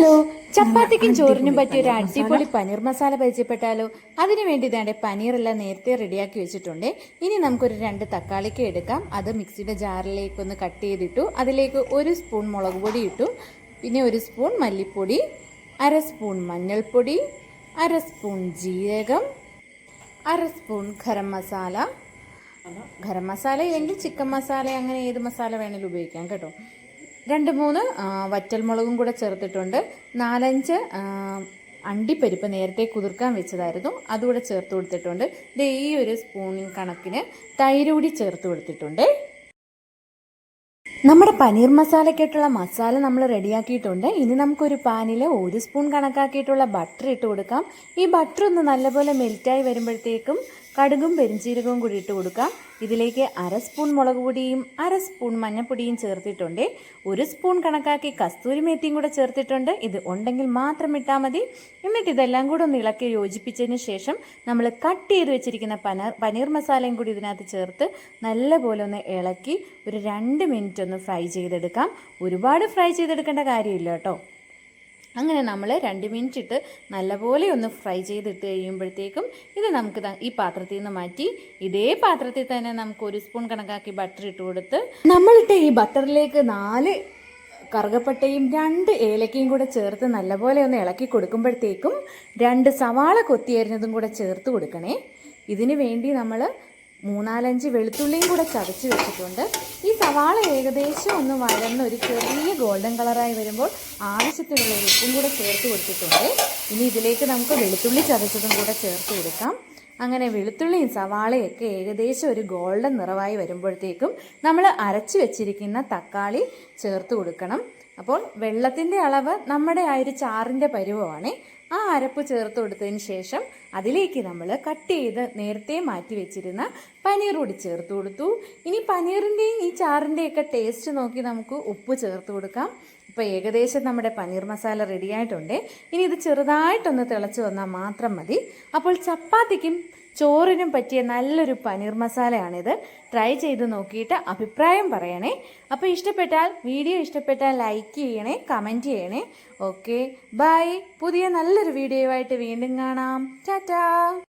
Hello ചപ്പാത്തിക്കും ചോറിനും പറ്റിയ ഒരു അടിപൊളി പനീർ മസാല പരിചയപ്പെട്ടാലോ? അതിനു വേണ്ടി ഇതാണ്ട് പനീറെല്ലാം നേരത്തെ റെഡിയാക്കി വെച്ചിട്ടുണ്ട്. ഇനി നമുക്കൊരു രണ്ട് തക്കാളിക്ക് എടുക്കാം. അത് മിക്സിയുടെ ജാറിലേക്ക് ഒന്ന് കട്ട് ചെയ്തിട്ടു. അതിലേക്ക് ഒരു സ്പൂൺ മുളക് പൊടി ഇട്ടു. പിന്നെ ഒരു സ്പൂൺ മല്ലിപ്പൊടി അര സ്പൂൺ മഞ്ഞൾപ്പൊടി അര സ്പൂൺ ജീരകം അര സ്പൂൺ ഗരം മസാല. ഗരം മസാല ഇല്ലെങ്കിൽ ചിക്കൻ മസാല അങ്ങനെ ഏത് മസാല വേണമെങ്കിലും ഉപയോഗിക്കാം കേട്ടോ. രണ്ട് മൂന്ന് വറ്റൽമുളകും കൂടെ ചേർത്തിട്ടുണ്ട്. നാലഞ്ച് അണ്ടിപ്പരിപ്പ് നേരത്തെ കുതിർക്കാൻ വെച്ചതായിരുന്നു. അതുകൂടെ ചേർത്ത് കൊടുത്തിട്ടുണ്ട്. ദേ ഈ ഒരു സ്പൂണിൻ കണക്കിന് തൈര് കൂടി ചേർത്ത് കൊടുത്തിട്ടുണ്ട്. നമ്മുടെ പനീർ മസാലയ്ക്കായിട്ടുള്ള മസാല നമ്മൾ റെഡിയാക്കിയിട്ടുണ്ട്. ഇനി നമുക്കൊരു പാനിൽ ഒരു സ്പൂൺ കണക്കാക്കിയിട്ടുള്ള ബട്ടർ ഇട്ട് കൊടുക്കാം. ഈ ബട്ടർ ഒന്ന് നല്ലപോലെ മെൽറ്റായി വരുമ്പോഴത്തേക്കും കടുകും പെരിഞ്ചീരകവും കൂടി ഇട്ട് കൊടുക്കാം. ഇതിലേക്ക് അര സ്പൂൺ മുളക് പൊടിയും അര സ്പൂൺ മഞ്ഞൾപ്പൊടിയും ചേർത്തിട്ടുണ്ട്. ഒരു സ്പൂൺ കണക്കാക്കി കസ്തൂരി മേത്തിയും കൂടെ ചേർത്തിട്ടുണ്ട്. ഇത് ഉണ്ടെങ്കിൽ മാത്രം ഇട്ടാൽ മതി. എന്നിട്ട് ഇതെല്ലാം കൂടെ ഒന്ന് ഇളക്കി യോജിപ്പിച്ചതിന് ശേഷം നമ്മൾ കട്ട് ചെയ്ത് വെച്ചിരിക്കുന്ന പനീർ പനീർ മസാലയും കൂടി ഇതിനകത്ത് ചേർത്ത് നല്ലപോലെ ഒന്ന് ഇളക്കി ഒരു രണ്ട് മിനിറ്റ് ഒന്ന് ഫ്രൈ ചെയ്തെടുക്കാം. ഒരുപാട് ഫ്രൈ ചെയ്തെടുക്കേണ്ട കാര്യമില്ല കേട്ടോ. അങ്ങനെ നമ്മൾ രണ്ട് മിനിറ്റ് ഇട്ട് നല്ലപോലെ ഒന്ന് ഫ്രൈ ചെയ്തിട്ട് കഴിയുമ്പോഴത്തേക്കും ഇത് നമുക്ക് ഈ പാത്രത്തിൽ നിന്ന് മാറ്റി ഇതേ പാത്രത്തിൽ തന്നെ നമുക്ക് ഒരു സ്പൂൺ കണക്കാക്കി ബട്ടർ ഇട്ട് കൊടുത്ത് നമ്മളിട്ട് ഈ ബട്ടറിലേക്ക് നാല് കറുകപ്പട്ടയും രണ്ട് ഏലക്കയും കൂടെ ചേർത്ത് നല്ലപോലെ ഒന്ന് ഇളക്കി കൊടുക്കുമ്പോഴത്തേക്കും രണ്ട് സവാള കൊത്തിയരിഞ്ഞതും കൂടെ ചേർത്ത് കൊടുക്കണേ. ഇതിനു വേണ്ടി നമ്മൾ മൂന്നാലഞ്ച് വെളുത്തുള്ളിയും കൂടെ ചതച്ച് വെച്ചിട്ടുണ്ട്. ഈ സവാള ഏകദേശം ഒന്ന് വഴന്ന് ഒരു ചെറിയ ഗോൾഡൻ കളറായി വരുമ്പോൾ ആവശ്യത്തിനുള്ള ഉപ്പും കൂടെ ചേർത്ത് കൊടുത്തിട്ടുണ്ട്. ഇനി ഇതിലേക്ക് നമുക്ക് വെളുത്തുള്ളി ചതച്ചതും കൂടെ ചേർത്ത് കൊടുക്കാം. അങ്ങനെ വെളുത്തുള്ളിയും സവാളയൊക്കെ ഏകദേശം ഒരു ഗോൾഡൻ നിറവായി വരുമ്പോഴത്തേക്കും നമ്മൾ അരച്ച് വെച്ചിരിക്കുന്ന തക്കാളി ചേർത്ത് കൊടുക്കണം. അപ്പോൾ വെള്ളത്തിന്റെ അളവ് നമ്മുടെ ആ ഒരു ചാറിന്റെ പരുവമാണ്. ആ അരപ്പ് ചേർത്ത് കൊടുത്തതിന് ശേഷം അതിലേക്ക് നമ്മൾ കട്ട് ചെയ്ത് നേരത്തെ മാറ്റി വെച്ചിരുന്ന പനീർ കൂടി ചേർത്ത് കൊടുത്തു. ഇനി പനീറിന്റെയും ഈ ചാറിന്റെയൊക്കെ ടേസ്റ്റ് നോക്കി നമുക്ക് ഉപ്പ് ചേർത്ത് കൊടുക്കാം. ഇപ്പോൾ ഏകദേശം നമ്മുടെ പനീർ മസാല റെഡിയായിട്ടുണ്ട് ഇനി ഇത് ചെറുതായിട്ടൊന്ന് തിളച്ച് വന്നാൽ മാത്രം മതി. അപ്പോൾ ചപ്പാത്തിക്കും ചോറിനും പറ്റിയ നല്ലൊരു പനീർ മസാലയാണിത്. ട്രൈ ചെയ്ത് നോക്കിയിട്ട് അഭിപ്രായം പറയണേ. അപ്പോൾ ഇഷ്ടപ്പെട്ടാൽ വീഡിയോ ഇഷ്ടപ്പെട്ടാൽ ലൈക്ക് ചെയ്യണേ കമന്റ് ചെയ്യണേ. ഓക്കെ. ബൈ. പുതിയ നല്ലൊരു വീഡിയോ ആയിട്ട് വീണ്ടും കാണാം. ടാറ്റാ.